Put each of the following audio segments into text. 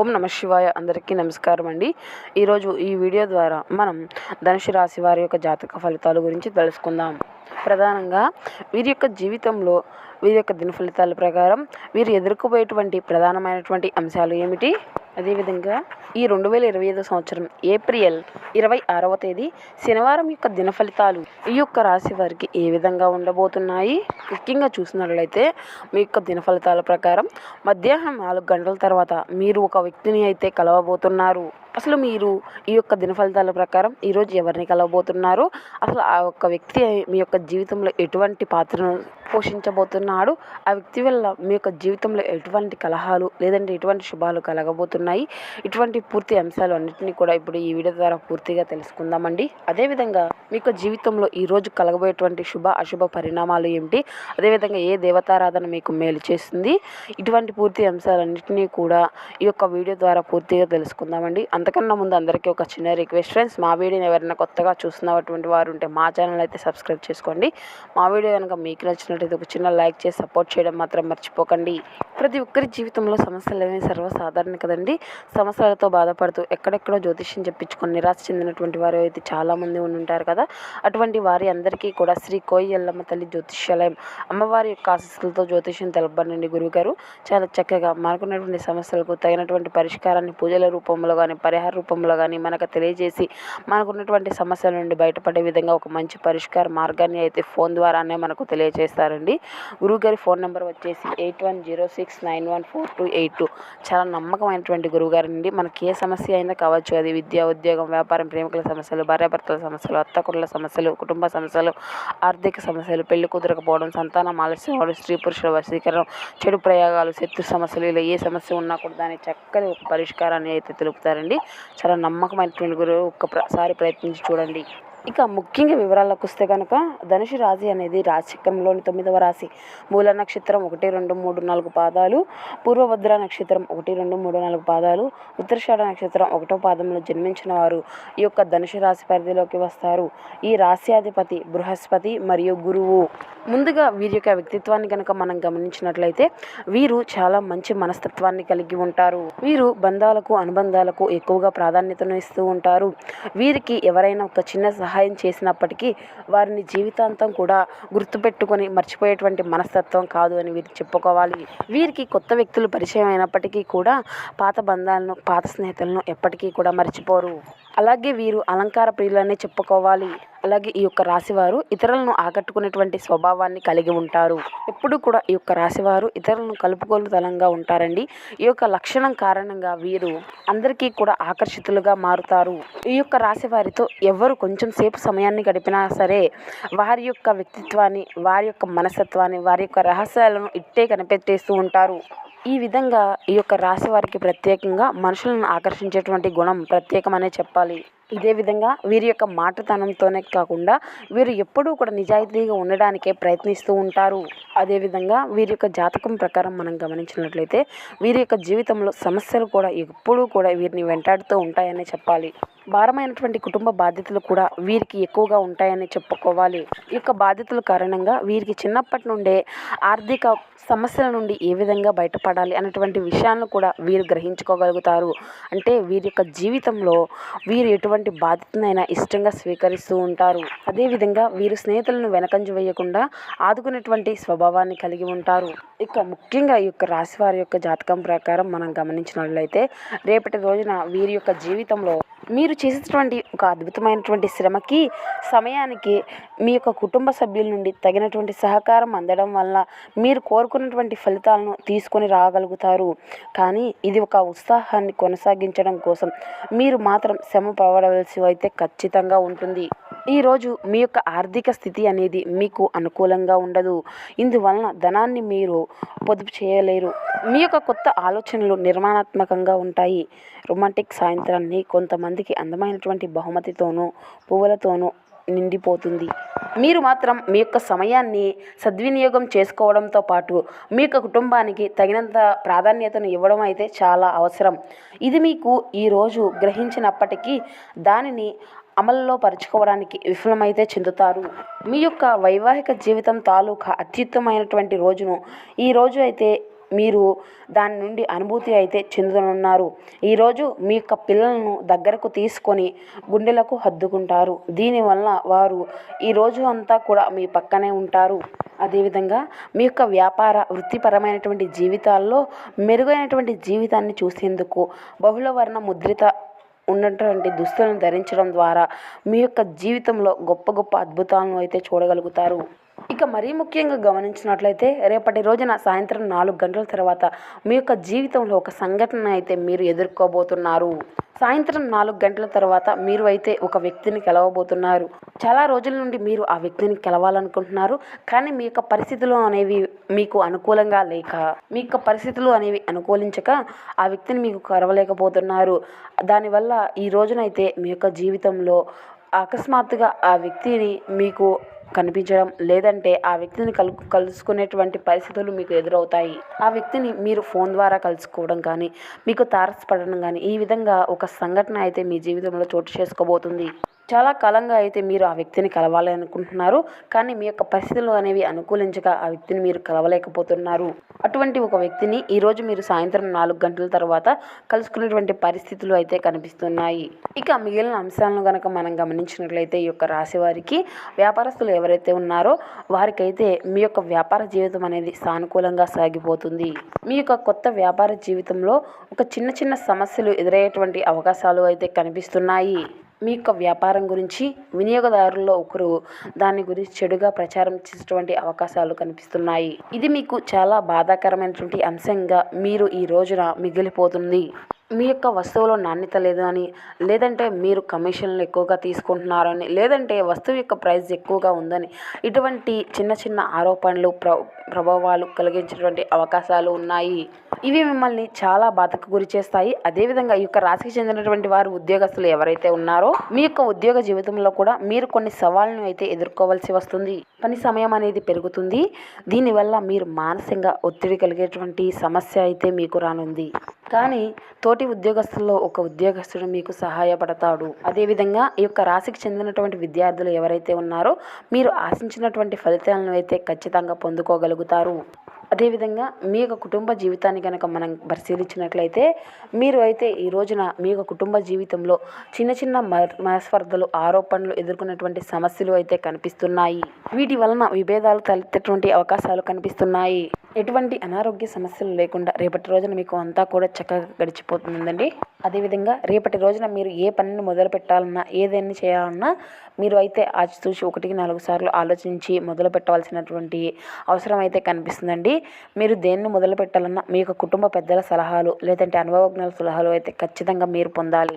ఓం నమ శివాయ. అందరికీ నమస్కారం అండి. ఈరోజు ఈ వీడియో ద్వారా మనం ధనుసు రాశి వారి యొక్క జాతక ఫలితాల గురించి తెలుసుకుందాం. ప్రధానంగా వీరి యొక్క జీవితంలో వీరి యొక్క దిన ఫలితాల ప్రకారం వీరు ఎదుర్కోబోయేటువంటి ప్రధానమైనటువంటి అంశాలు ఏమిటి? అదేవిధంగా ఈ రెండు వేల ఇరవై ఐదో సంవత్సరం ఏప్రిల్ ఇరవై ఆరవ తేదీ శనివారం యొక్క దిన ఫలితాలు ఈ యొక్క రాశి వారికి ఏ విధంగా ఉండబోతున్నాయి? ముఖ్యంగా చూసినట్లయితే మీ యొక్క దిన ఫలితాల ప్రకారం మధ్యాహ్నం నాలుగు గంటల తర్వాత మీరు ఒక వ్యక్తిని అయితే కలవబోతున్నారు. అసలు మీరు ఈ యొక్క దిన ఫలితాల ప్రకారం ఈరోజు ఎవరిని కలవబోతున్నారు? అసలు ఆ యొక్క వ్యక్తి మీ యొక్క జీవితంలో ఎటువంటి పాత్రను పోషించబోతున్నాడు. ఆ వ్యక్తి వల్ల మీ యొక్క జీవితంలో ఎటువంటి కలహాలు లేదంటే ఎటువంటి శుభాలు కలగబోతున్నాయి? ఇటువంటి పూర్తి అంశాలు అన్నింటినీ కూడా ఇప్పుడు ఈ వీడియో ద్వారా పూర్తిగా తెలుసుకుందామండి. అదేవిధంగా మీ యొక్క జీవితంలో ఈరోజు కలగబోయేటువంటి శుభ అశుభ పరిణామాలు ఏమిటి? అదేవిధంగా ఏ దేవతారాధన మీకు మేలు చేస్తుంది ఇటువంటి పూర్తి అంశాలన్నింటినీ కూడా ఈ యొక్క వీడియో ద్వారా పూర్తిగా తెలుసుకుందామండి. అంతకన్నా ముందు అందరికీ ఒక చిన్న రిక్వెస్ట్ ఫ్రెండ్స్ మా వీడియోని ఎవరైనా కొత్తగా చూస్తున్నటువంటి వారు ఉంటే మా ఛానల్ అయితే సబ్స్క్రైబ్ చేసుకోండి. మా వీడియో కనుక మీకు నచ్చినట్టు నచ్చినట్లయితే ఒక చిన్న లైక్ చేసి సపోర్ట్ చేయడం మాత్రం మర్చిపోకండి. ప్రతి ఒక్కరి జీవితంలో సమస్యలు అనేవి సర్వసాధారణ కదండి. సమస్యలతో బాధపడుతూ ఎక్కడెక్కడో జ్యోతిష్యం చెప్పించుకొని నిరాశ చెందినటువంటి వారు అయితే చాలామంది ఉండి ఉంటారు కదా. అటువంటి వారి అందరికీ కూడా శ్రీ కోయ్యల్లమ్మ తల్లి జ్యోతిష్యాలయం అమ్మవారి యొక్క ఆశస్సులతో జ్యోతిష్యం తెలపబడండి గురువుగారు. చాలా చక్కగా మనకున్నటువంటి సమస్యలకు తగినటువంటి పరిష్కారాన్ని పూజల రూపంలో కానీ పరిహార రూపంలో కానీ మనకు తెలియజేసి మనకున్నటువంటి సమస్యల నుండి బయటపడే విధంగా ఒక మంచి పరిష్కార మార్గాన్ని అయితే ఫోన్ ద్వారానే మనకు తెలియజేస్తారు. తెలియజేస్తారండి గురువుగారి ఫోన్ నెంబర్ వచ్చేసి eight one zero six nine one four two eight two. చాలా నమ్మకమైనటువంటి గురువుగారు అండి మనకి ఏ సమస్య అయినా కావచ్చు అది విద్య ఉద్యోగం వ్యాపారం ప్రేమికుల సమస్యలు భార్యాభర్తల సమస్యలు అత్తకుళ్ళ సమస్యలు కుటుంబ సమస్యలు ఆర్థిక సమస్యలు పెళ్ళి కుదరకపోవడం సంతానం ఆలస్యం స్త్రీ పురుషుల వశీకరణం చెడు ప్రయోగాలు శత్రు సమస్యలు ఇలా ఏ సమస్య ఉన్నా కూడా దాని చక్కని ఒక పరిష్కారాన్ని అయితే తెలుపుతారండి. చాలా నమ్మకమైనటువంటి గురువు ఒక్కసారి ప్రయత్నించి చూడండి. ఇక ముఖ్యంగా వివరాలకు వస్తే కనుక ధనుసు రాశి అనేది రాశిచక్రంలోని తొమ్మిదవ రాశి. మూల నక్షత్రం ఒకటి రెండు మూడు నాలుగు పాదాలు. పూర్వభద్ర నక్షత్రం ఒకటి రెండు మూడు నాలుగు పాదాలు. ఉత్తరషాఢ నక్షత్రం ఒకటో పాదంలో జన్మించిన వారు ఈ యొక్క ధనుసు రాశి పరిధిలోకి వస్తారు. ఈ రాశ్యాధిపతి బృహస్పతి మరియు గురువు. ముందుగా వీరి యొక్క వ్యక్తిత్వాన్ని కనుక మనం గమనించినట్లయితే వీరు చాలా మంచి మనస్తత్వాన్ని కలిగి ఉంటారు. వీరు బంధాలకు అనుబంధాలకు ఎక్కువగా ప్రాధాన్యతను ఇస్తూ ఉంటారు. వీరికి ఎవరైనా ఒక చిన్న సహాయం సహాయం చేసినప్పటికీ వారిని జీవితాంతం కూడా గుర్తుపెట్టుకొని మర్చిపోయేటువంటి మనస్తత్వం కాదు అని వీరు చెప్పుకోవాలి. వీరికి కొత్త వ్యక్తులు పరిచయం అయినప్పటికీ కూడా పాత బంధాలను పాత స్నేహితులను ఎప్పటికీ కూడా మర్చిపోరు. అలాగే వీరు అలంకార ప్రియులనే చెప్పుకోవాలి. అలాగే ఈ యొక్క రాశివారు ఇతరులను ఆకట్టుకునేటువంటి స్వభావాన్ని కలిగి ఉంటారు. ఎప్పుడు కూడా ఈ యొక్క రాశివారు ఇతరులను కలుపుకోలుతలంగా ఉంటారండి. ఈ యొక్క లక్షణం కారణంగా వీరు అందరికీ కూడా ఆకర్షితులుగా మారుతారు. ఈ యొక్క రాశి వారితో ఎవరు కొంచెం సేపు సమయాన్ని గడిపినా సరే వారి యొక్క వ్యక్తిత్వాన్ని వారి యొక్క మనస్తత్వాన్ని వారి యొక్క రహస్యాలను ఇట్టే కనిపెట్టేస్తూ ఉంటారు. ఈ విధంగా ఈ యొక్క రాశి వారికి ప్రత్యేకంగా మనుషులను ఆకర్షించేటువంటి గుణం ప్రత్యేకమనే చెప్పాలి. ఇదే విధంగా వీరి యొక్క మాటతనంతోనే కాకుండా వీరు ఎప్పుడూ కూడా నిజాయితీగా ఉండడానికే ప్రయత్నిస్తూ ఉంటారు. అదేవిధంగా వీరి యొక్క జాతకం ప్రకారం మనం గమనించినట్లయితే వీరి యొక్క జీవితంలో సమస్యలు కూడా ఎప్పుడూ కూడా వీరిని వెంటాడుతూ ఉంటాయనే చెప్పాలి. భారమైనటువంటి కుటుంబ బాధ్యతలు కూడా వీరికి ఎక్కువగా ఉంటాయని చెప్పుకోవాలి. ఈ యొక్క బాధ్యతల కారణంగా వీరికి చిన్నప్పటి నుండే ఆర్థిక సమస్యల నుండి ఏ విధంగా బయటపడాలి అన్నటువంటి విషయాలను కూడా వీరు గ్రహించుకోగలుగుతారు. అంటే వీరి యొక్క జీవితంలో వీరు ఎటువంటి బాధ్యతనైనా ఇష్టంగా స్వీకరిస్తూ ఉంటారు. అదేవిధంగా వీరు స్నేహితులను వెనకంజు వేయకుండా ఆదుకునేటువంటి స్వభావాన్ని కలిగి ఉంటారు. ఇక ముఖ్యంగా ఈ యొక్క రాశి వారి యొక్క జాతకం ప్రకారం మనం గమనించినట్లయితే రేపటి రోజున వీరి యొక్క జీవితంలో మీరు చేసేటువంటి ఒక అద్భుతమైనటువంటి శ్రమకి సమయానికి మీ యొక్క కుటుంబ సభ్యుల నుండి తగినటువంటి సహకారం అందడం వల్ల మీరు కోరుకున్నటువంటి ఫలితాలను తీసుకొని రాగలుగుతారు. కానీ ఇది ఒక ఉత్సాహాన్ని కొనసాగించడం కోసం మీరు మాత్రం శ్రమ పడవలసి అయితే ఖచ్చితంగా ఉంటుంది. ఈరోజు మీ యొక్క ఆర్థిక స్థితి అనేది మీకు అనుకూలంగా ఉండదు. ఇందువలన ధనాన్ని మీరు పొదుపు చేయలేరు. మీ యొక్క కొత్త ఆలోచనలు నిర్మాణాత్మకంగా ఉంటాయి. రొమాంటిక్ సాయంత్రాన్ని కొంతమందికి అందమైనటువంటి బహుమతితోనూ పువ్వులతోనూ నిండిపోతుంది. మీరు మాత్రం మీ యొక్క సమయాన్ని సద్వినియోగం చేసుకోవడంతో పాటు మీ యొక్క కుటుంబానికి తగినంత ప్రాధాన్యతను ఇవ్వడం అయితే చాలా అవసరం. ఇది మీకు ఈరోజు గ్రహించినప్పటికీ దానిని అమల్లో పరుచుకోవడానికి విఫలమైతే చెందుతారు. మీ యొక్క వైవాహిక జీవితం తాలూకా అత్యుత్తమైనటువంటి రోజును ఈ రోజు అయితే మీరు దాని నుండి అనుభూతి అయితే చెందుతున్నారు ఈరోజు మీ యొక్క పిల్లలను దగ్గరకు తీసుకొని గుండెలకు హద్దుకుంటారు. దీనివల్ల వారు ఈ రోజు అంతా కూడా మీ పక్కనే ఉంటారు. అదేవిధంగా మీ యొక్క వ్యాపార వృత్తిపరమైనటువంటి జీవితాల్లో మెరుగైనటువంటి జీవితాన్ని చూసేందుకు బహుళ వర్ణ ముద్రిత ఉన్నటువంటి దుస్తులను ధరించడం ద్వారా మీ యొక్క జీవితంలో గొప్ప గొప్ప అద్భుతాలను అయితే చూడగలుగుతారు. ఇక మరీ ముఖ్యంగా గమనించినట్లయితే రేపటి రోజున సాయంత్రం నాలుగు గంటల తర్వాత మీ యొక్క జీవితంలో ఒక సంఘటన అయితే మీరు ఎదుర్కోబోతున్నారు. సాయంత్రం నాలుగు గంటల తర్వాత మీరు అయితే ఒక వ్యక్తిని కలవబోతున్నారు. చాలా రోజుల నుండి మీరు ఆ వ్యక్తిని కలవాలనుకుంటున్నారు. కానీ మీ యొక్క పరిస్థితులు అనేవి మీకు అనుకూలంగా లేక మీ యొక్క పరిస్థితులు అనేవి అనుకూలించక ఆ వ్యక్తిని మీకు కలవలేకపోతున్నారు. దానివల్ల ఈ రోజునైతే మీ యొక్క జీవితంలో అకస్మాత్తుగా ఆ వ్యక్తిని మీకు కనిపించడం లేదంటే ఆ వ్యక్తిని కలు కలుసుకునేటువంటి పరిస్థితులు మీకు ఎదురవుతాయి. ఆ వ్యక్తిని మీరు ఫోన్ ద్వారా కలుసుకోవడం కానీ మీకు తారసపడడం కానీ ఈ విధంగా ఒక సంఘటన అయితే మీ జీవితంలో చోటు చేసుకోబోతుంది. చాలా కాలంగా అయితే మీరు ఆ వ్యక్తిని కలవాలి అనుకుంటున్నారు కానీ మీ యొక్క పరిస్థితులు అనేవి అనుకూలించక ఆ వ్యక్తిని మీరు కలవలేకపోతున్నారు. అటువంటి ఒక వ్యక్తిని ఈరోజు మీరు సాయంత్రం నాలుగు గంటల తర్వాత కలుసుకునేటువంటి పరిస్థితులు అయితే కనిపిస్తున్నాయి. ఇక మిగిలిన అంశాలను కనుక మనం గమనించినట్లయితే ఈ యొక్క రాశి వారికి వ్యాపారస్తులు ఎవరైతే ఉన్నారో వారికైతే మీ యొక్క వ్యాపార జీవితం అనేది సానుకూలంగా సాగిపోతుంది. మీ యొక్క కొత్త వ్యాపార జీవితంలో ఒక చిన్న చిన్న సమస్యలు ఎదురయ్యేటువంటి అవకాశాలు అయితే కనిపిస్తున్నాయి. మీ యొక్క వ్యాపారం గురించి వినియోగదారుల్లో ఒకరు దాని గురించి చెడుగా ప్రచారం చేసేటువంటి అవకాశాలు కనిపిస్తున్నాయి. ఇది మీకు చాలా బాధాకరమైనటువంటి అంశంగా మీరు ఈ రోజున మిగిలిపోతుంది. మీ యొక్క వస్తువులో నాణ్యత లేదు అని లేదంటే మీరు కమిషన్లు ఎక్కువగా తీసుకుంటున్నారని లేదంటే వస్తువు యొక్క ప్రైస్ ఎక్కువగా ఉందని ఇటువంటి చిన్న చిన్న ఆరోపణలు ప్ర ప్రభావాలు కలిగించేటువంటి అవకాశాలు ఉన్నాయి. ఇవి మిమ్మల్ని చాలా బాధకు గురి చేస్తాయి. అదేవిధంగా ఈ యొక్క రాశికి చెందినటువంటి వారు ఉద్యోగస్తులు ఎవరైతే ఉన్నారో మీ యొక్క ఉద్యోగ జీవితంలో కూడా మీరు కొన్ని సవాళ్ళను అయితే ఎదుర్కోవాల్సి వస్తుంది. పని సమయం అనేది పెరుగుతుంది. దీనివల్ల మీరు మానసికంగా ఒత్తిడి కలిగేటువంటి సమస్య అయితే మీకు రానుంది. కానీ తోటి ఉద్యోగస్తుల్లో ఒక ఉద్యోగస్తుడు మీకు సహాయపడతాడు. అదేవిధంగా ఈ యొక్క రాశికి చెందినటువంటి విద్యార్థులు ఎవరైతే ఉన్నారో మీరు ఆశించినటువంటి ఫలితాలను అయితే ఖచ్చితంగా పొందుకోగలుగుతారు. అదేవిధంగా మీ యొక్క కుటుంబ జీవితాన్ని కనుక మనం పరిశీలించినట్లయితే మీరు అయితే ఈ రోజున మీ యొక్క కుటుంబ జీవితంలో చిన్న చిన్న మ- మనస్పర్ధలు ఆరోపణలు ఎదుర్కొన్నటువంటి సమస్యలు అయితే కనిపిస్తున్నాయి. వీటి వలన విభేదాలు తలెత్తేటువంటి అవకాశాలు కనిపిస్తున్నాయి. ఎటువంటి అనారోగ్య సమస్యలు లేకుండా రేపటి రోజున మీకు అంతా కూడా చక్కగా గడిచిపోతుందండి. అదేవిధంగా రేపటి రోజున మీరు ఏ పనిని మొదలు పెట్టాలన్నా ఏదైనా చేయాలన్నా మీరు అయితే ఆచితూచి ఒకటికి నాలుగు సార్లు ఆలోచించి మొదలు పెట్టవలసినటువంటి అవసరం అయితే కనిపిస్తుందండి. మీరు దేన్ని మొదలు పెట్టాలన్నా మీ యొక్క కుటుంబ పెద్దల సలహాలు లేదంటే అనుభవజ్ఞుల సలహాలు అయితే ఖచ్చితంగా మీరు పొందాలి.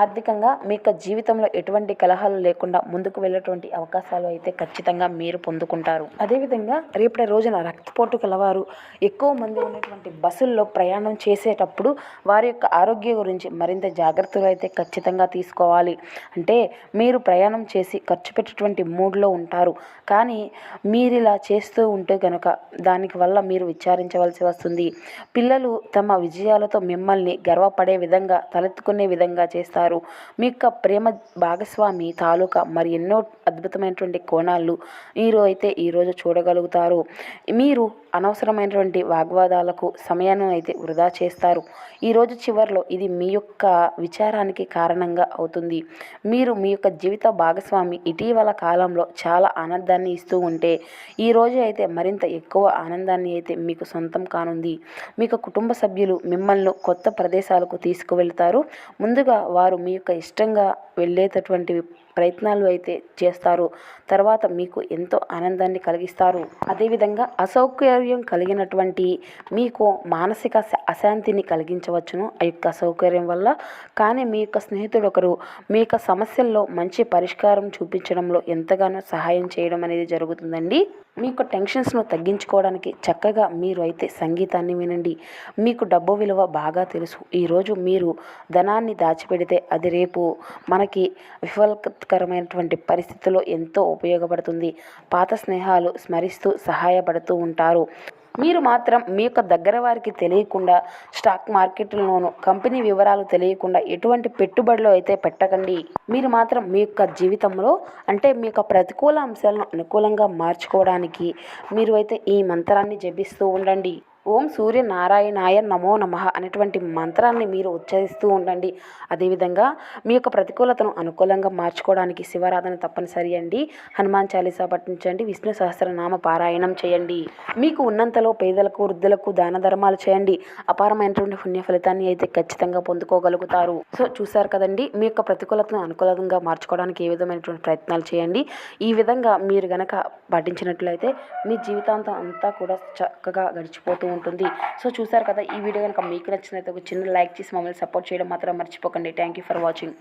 ఆర్థికంగా మీ యొక్క జీవితంలో ఎటువంటి కలహాలు లేకుండా ముందుకు వెళ్ళేటువంటి అవకాశాలు అయితే ఖచ్చితంగా మీరు పొందుకుంటారు. అదేవిధంగా రేపటి రోజున రక్తపోటు కలవారు ఎక్కువ మంది ఉన్నటువంటి బస్సుల్లో ప్రయాణం చేసేటప్పుడు వారి యొక్క ఆరోగ్యం గురించి మరింత జాగ్రత్తగా అయితే ఖచ్చితంగా తీసుకోవాలి. అంటే మీరు ప్రయాణం చేసి ఖర్చు పెట్టేటువంటి మూడ్లో ఉంటారు. కానీ మీరు ఇలా చేస్తూ ఉంటే కనుక దానికి వల్ల మీరు విచారించవలసి వస్తుంది. పిల్లలు తమ విజయాలతో మిమ్మల్ని గర్వపడే విధంగా తలెత్తుకునే విధంగా చేస్తారు. మీ యొక్క ప్రేమ భాగస్వామి తాలూకా మరి ఎన్నో అద్భుతమైనటువంటి కోణాలు మీరు అయితే ఈరోజు చూడగలుగుతారు. మీరు అనవసరమైనటువంటి వాగ్వాదాలకు సమయాన్ని అయితే వృధా చేస్తారు. ఈరోజు చివరిలో ఇది మీ యొక్క విచారానికి కారణంగా అవుతుంది. మీరు మీ యొక్క జీవిత భాగస్వామి ఇటీవల కాలంలో చాలా ఆనందాన్ని ఇస్తూ ఉంటే ఈ రోజు అయితే మరింత ఎక్కువ ఆనందాన్ని అయితే మీకు సొంతం కానుంది. మీకు కుటుంబ సభ్యులు మిమ్మల్ని కొత్త ప్రదేశాలకు తీసుకువెళ్తారు. ముందుగా వారు మీ యొక్క ఇష్టంగా వెళ్ళేటటువంటి ప్రయత్నాలు అయితే చేస్తారు. తర్వాత మీకు ఎంతో ఆనందాన్ని కలిగిస్తారు. అదేవిధంగా అసౌకర్యం కలిగినటువంటి మీకు మానసిక అశాంతిని కలిగించవచ్చును. ఆ యొక్క అసౌకర్యం వల్ల కానీ మీ యొక్క స్నేహితుడు ఒకరు మీ యొక్క సమస్యల్లో మంచి పరిష్కారం చూపించడంలో ఎంతగానో సహాయం చేయడం అనేది జరుగుతుందండి. మీ యొక్క టెన్షన్స్ను తగ్గించుకోవడానికి చక్కగా మీరు అయితే సంగీతాన్ని వినండి. మీకు డబ్బు విలువ బాగా తెలుసు. ఈరోజు మీరు ధనాన్ని దాచిపెడితే అది రేపు మనకి విఫలకరమైనటువంటి పరిస్థితుల్లో ఎంతో ఉపయోగపడుతుంది. పాత స్నేహాలు స్మరిస్తూ సహాయపడుతూ ఉంటారు. మీరు మాత్రం మీ యొక్క దగ్గర వారికి తెలియకుండా స్టాక్ మార్కెట్లోనూ కంపెనీ వివరాలు తెలియకుండా ఎటువంటి పెట్టుబడులు అయితే పెట్టకండి. మీరు మాత్రం మీ యొక్క జీవితంలో అంటే మీ యొక్క ప్రతికూల అంశాలను అనుకూలంగా మార్చుకోవడానికి మీరు అయితే ఈ మంత్రాన్ని జపిస్తూ ఉండండి. ఓం సూర్యనారాయణాయ నమో నమః అనేటువంటి మంత్రాన్ని మీరు ఉచ్చరిస్తూ ఉండండి. అదేవిధంగా మీ యొక్క ప్రతికూలతను అనుకూలంగా మార్చుకోవడానికి శివారాధన తప్పనిసరి అండి. హనుమాన్ చాలీసా పఠించండి. విష్ణు సహస్రనామ పారాయణం చేయండి. మీకు ఉన్నంతలో పేదలకు వృద్ధులకు దాన ధర్మాలు చేయండి. అపారమైనటువంటి పుణ్య ఫలితాన్ని అయితే ఖచ్చితంగా పొందుకోగలుగుతారు. సో చూసారు కదండి మీ యొక్క ప్రతికూలతను అనుకూలంగా మార్చుకోవడానికి ఏ విధమైనటువంటి ప్రయత్నాలు చేయండి. ఈ విధంగా మీరు గనక పాటించినట్లయితే మీ జీవితాంతం అంతా కూడా చక్కగా గడిచిపోతూ ఉంటుంది. సో చూసారు కదా ఈ వీడియో కనుక మీకు నచ్చినైతే ఒక చిన్న లైక్ చేసి మమ్మల్ని సపోర్ట్ చేయడం మాత్రం మర్చిపోకండి. Thank you for watching